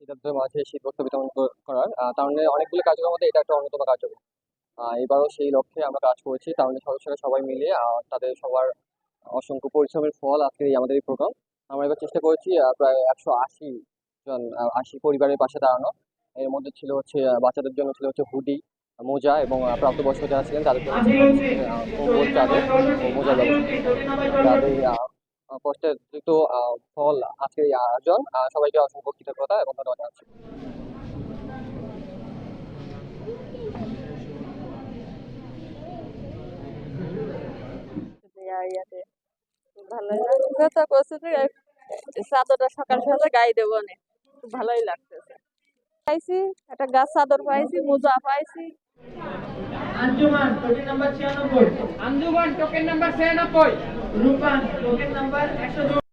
শিল্পীদের মাঝে শিল্পক বিতরণ করার। তাহলে মানে অনেকগুলো কাজের মধ্যে এটা একটা অন্যতম কার্যক্রম। এবারও সেই লক্ষ্যে আমরা কাজ করেছি। তাহলে মানে সদস্যরা সবাই মিলে তাদের সবার অসংখ্য পরিশ্রমের ফল আজকে আমাদের এই প্রোগ্রাম। আমরা এবার চেষ্টা করেছি প্রায় একশো আশি জন আশি পরিবারের পাশে দাঁড়ানো। এর মধ্যে ছিল হচ্ছে বাচ্চাদের জন্য ছিল হচ্ছে হুডি মোজা এবং প্রাপ্তবয়স্ক যারা ছিলেন তাদের কম্বল চাদর ও ব্যবস্থা তাদের কষ্টের দ্রুত ফল আজকের এই আয়োজন সবাইকে অসংখ্য কৃতজ্ঞতা এবং ধন্যবাদ জানাচ্ছি। ভালোই লাগছে। সকাল সকালে গায়ে দেবো খুব ভালোই লাগতেছে। পাইছি একটা গাছ চাদর পাইছি মোজা পাইছি। আঞ্জুমান টোকেন নাম্বার ছিয়ানব্বই। আঞ্জুমান টোকেন নাম্বার ছিয়ানব্বই। রূপান টোকেন নাম্বার একশো